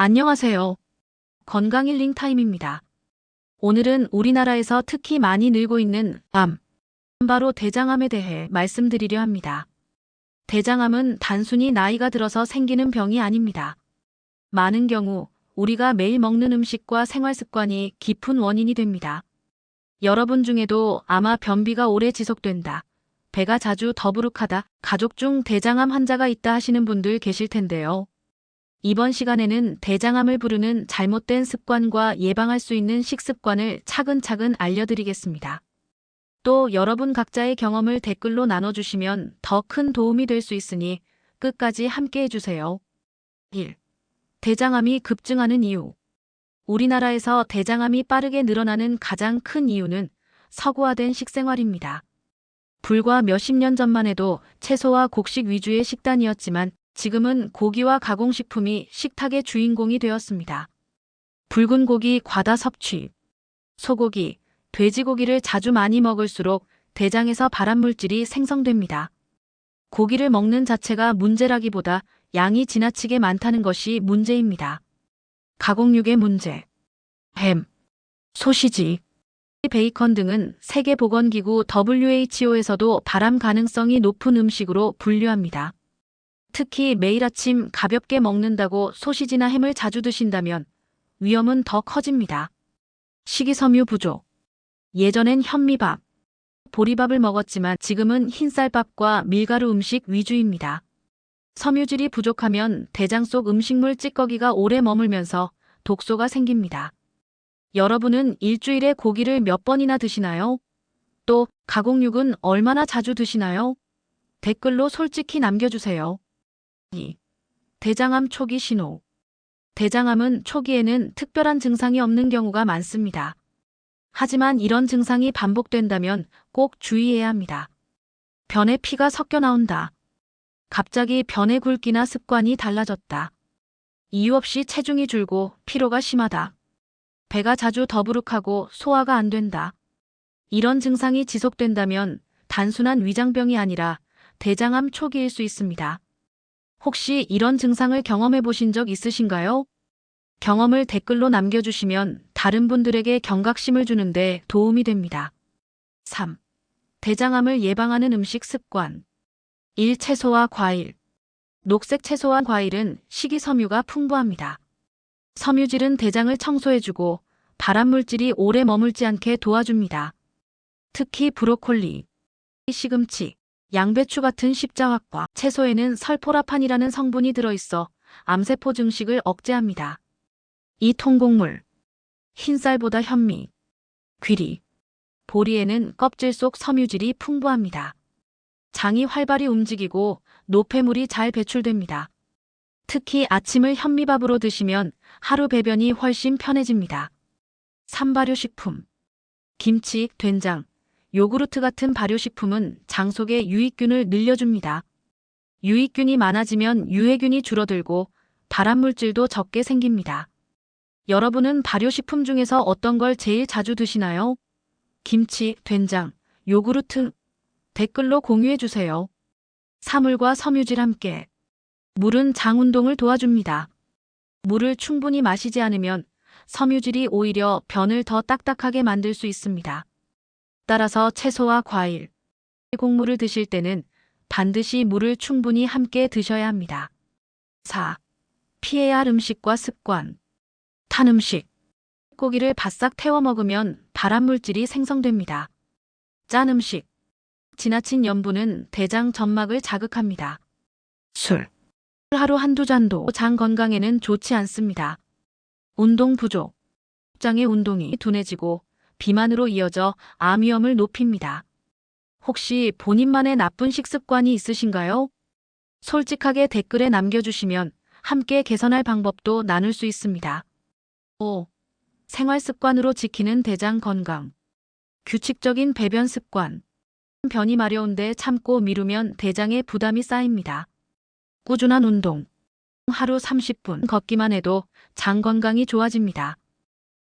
안녕하세요. 건강 힐링 타임입니다. 오늘은 우리나라에서 특히 많이 늘고 있는 암, 바로 대장암에 대해 말씀드리려 합니다. 대장암은 단순히 나이가 들어서 생기는 병이 아닙니다. 많은 경우 우리가 매일 먹는 음식과 생활 습관이 깊은 원인이 됩니다. 여러분 중에도 아마 변비가 오래 지속된다. 배가 자주 더부룩하다. 가족 중 대장암 환자가 있다 하시는 분들 계실 텐데요. 이번 시간에는 대장암을 부르는 잘못된 습관과 예방할 수 있는 식습관을 차근차근 알려드리겠습니다. 또 여러분 각자의 경험을 댓글로 나눠주시면 더 큰 도움이 될 수 있으니 끝까지 함께 해주세요. 1. 대장암이 급증하는 이유. 우리나라에서 대장암이 빠르게 늘어나는 가장 큰 이유는 서구화된 식생활입니다. 불과 몇십 년 전만 해도 채소와 곡식 위주의 식단이었지만 지금은 고기와 가공식품이 식탁의 주인공이 되었습니다. 붉은 고기 과다 섭취, 소고기, 돼지고기를 자주 많이 먹을수록 대장에서 발암물질이 생성됩니다. 고기를 먹는 자체가 문제라기보다 양이 지나치게 많다는 것이 문제입니다. 가공육의 문제, 햄, 소시지, 베이컨 등은 세계보건기구 WHO에서도 발암 가능성이 높은 음식으로 분류합니다. 특히 매일 아침 가볍게 먹는다고 소시지나 햄을 자주 드신다면 위험은 더 커집니다. 식이섬유 부족. 예전엔 현미밥, 보리밥을 먹었지만 지금은 흰쌀밥과 밀가루 음식 위주입니다. 섬유질이 부족하면 대장 속 음식물 찌꺼기가 오래 머물면서 독소가 생깁니다. 여러분은 일주일에 고기를 몇 번이나 드시나요? 또 가공육은 얼마나 자주 드시나요? 댓글로 솔직히 남겨주세요. 2. 대장암 초기 신호. 대장암은 초기에는 특별한 증상이 없는 경우가 많습니다. 하지만 이런 증상이 반복된다면 꼭 주의해야 합니다. 변에 피가 섞여 나온다. 갑자기 변의 굵기나 습관이 달라졌다. 이유 없이 체중이 줄고 피로가 심하다. 배가 자주 더부룩하고 소화가 안 된다. 이런 증상이 지속된다면 단순한 위장병이 아니라 대장암 초기일 수 있습니다. 혹시 이런 증상을 경험해 보신 적 있으신가요? 경험을 댓글로 남겨주시면 다른 분들에게 경각심을 주는데 도움이 됩니다. 3. 대장암을 예방하는 음식 습관. 1. 채소와 과일. 녹색 채소와 과일은 식이섬유가 풍부합니다. 섬유질은 대장을 청소해주고 발암물질이 오래 머물지 않게 도와줍니다. 특히 브로콜리, 시금치, 양배추 같은 십자화과 채소에는 설포라판이라는 성분이 들어있어 암세포 증식을 억제합니다. 이 통곡물, 흰쌀보다 현미, 귀리, 보리에는 껍질 속 섬유질이 풍부합니다. 장이 활발히 움직이고 노폐물이 잘 배출됩니다. 특히 아침을 현미밥으로 드시면 하루 배변이 훨씬 편해집니다. 삼발효 식품, 김치, 된장, 요구르트 같은 발효식품은 장 속의 유익균을 늘려줍니다. 유익균이 많아지면 유해균이 줄어들고 발암물질도 적게 생깁니다. 여러분은 발효식품 중에서 어떤 걸 제일 자주 드시나요? 김치, 된장, 요구르트 댓글로 공유해 주세요. 사물과 섬유질 함께. 물은 장 운동을 도와줍니다. 물을 충분히 마시지 않으면 섬유질이 오히려 변을 더 딱딱하게 만들 수 있습니다. 따라서 채소와 과일, 곡물을 드실 때는 반드시 물을 충분히 함께 드셔야 합니다. 4. 피해야 할 음식과 습관. 탄 음식. 고기를 바싹 태워 먹으면 발암물질이 생성됩니다. 짠 음식. 지나친 염분은 대장 점막을 자극합니다. 술. 하루 한두 잔도 장 건강에는 좋지 않습니다. 운동 부족. 장의 운동이 둔해지고 비만으로 이어져 암 위험을 높입니다. 혹시 본인만의 나쁜 식습관이 있으신가요? 솔직하게 댓글에 남겨주시면 함께 개선할 방법도 나눌 수 있습니다. 5. 생활 습관으로 지키는 대장 건강. 규칙적인 배변 습관. 변이 마려운데 참고 미루면 대장에 부담이 쌓입니다. 꾸준한 운동. 하루 30분 걷기만 해도 장 건강이 좋아집니다.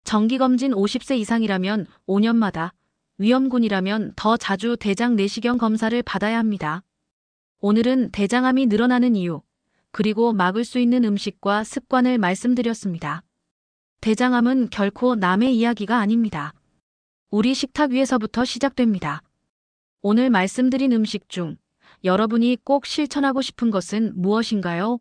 정기검진 50세 이상이라면 5년마다, 위험군이라면 더 자주 대장 내시경 검사를 받아야 합니다. 오늘은 대장암이 늘어나는 이유, 그리고 막을 수 있는 음식과 습관을 말씀드렸습니다. 대장암은 결코 남의 이야기가 아닙니다. 우리 식탁 위에서부터 시작됩니다. 오늘 말씀드린 음식 중 여러분이 꼭 실천하고 싶은 것은 무엇인가요?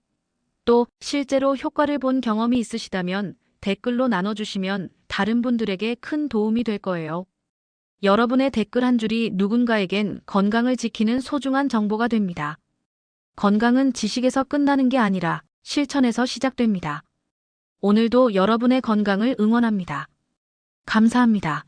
또 실제로 효과를 본 경험이 있으시다면 댓글로 나눠주시면 다른 분들에게 큰 도움이 될 거예요. 여러분의 댓글 한 줄이 누군가에겐 건강을 지키는 소중한 정보가 됩니다. 건강은 지식에서 끝나는 게 아니라 실천에서 시작됩니다. 오늘도 여러분의 건강을 응원합니다. 감사합니다.